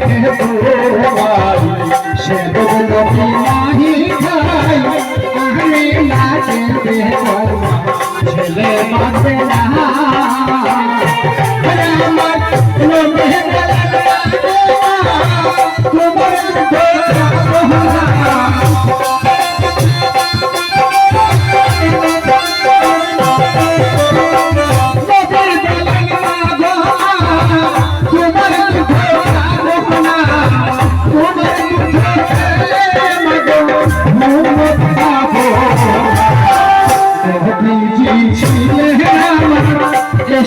है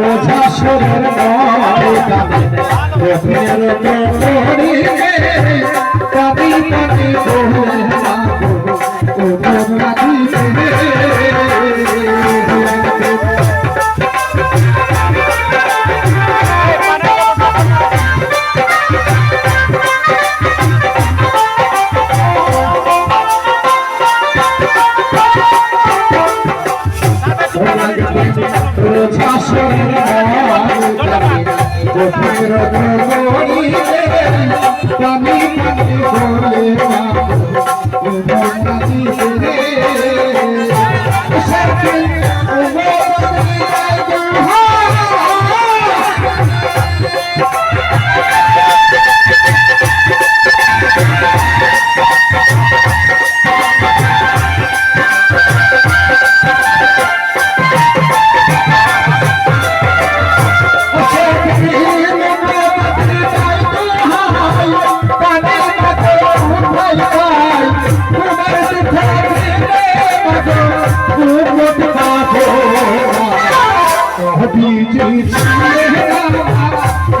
রোজা Thank you. কবি কবি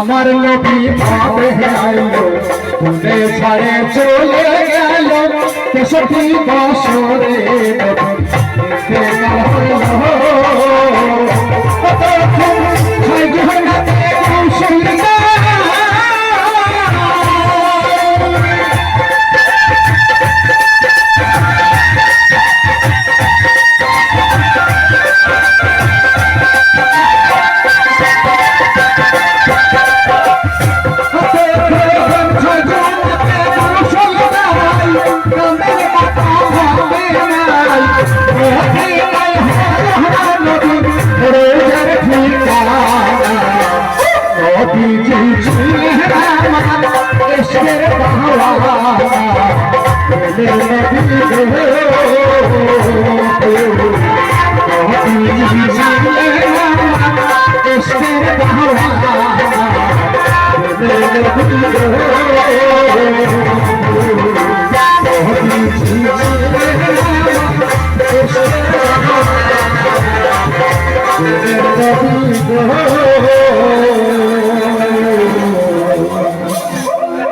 আমার নবী ভাবে আইলো তুলে ছাড়ে চলে গেল তেষট্টি বছরে দেখতে শের বাহাওয়া বলে নবী শের বাহাওয়া বলে নবী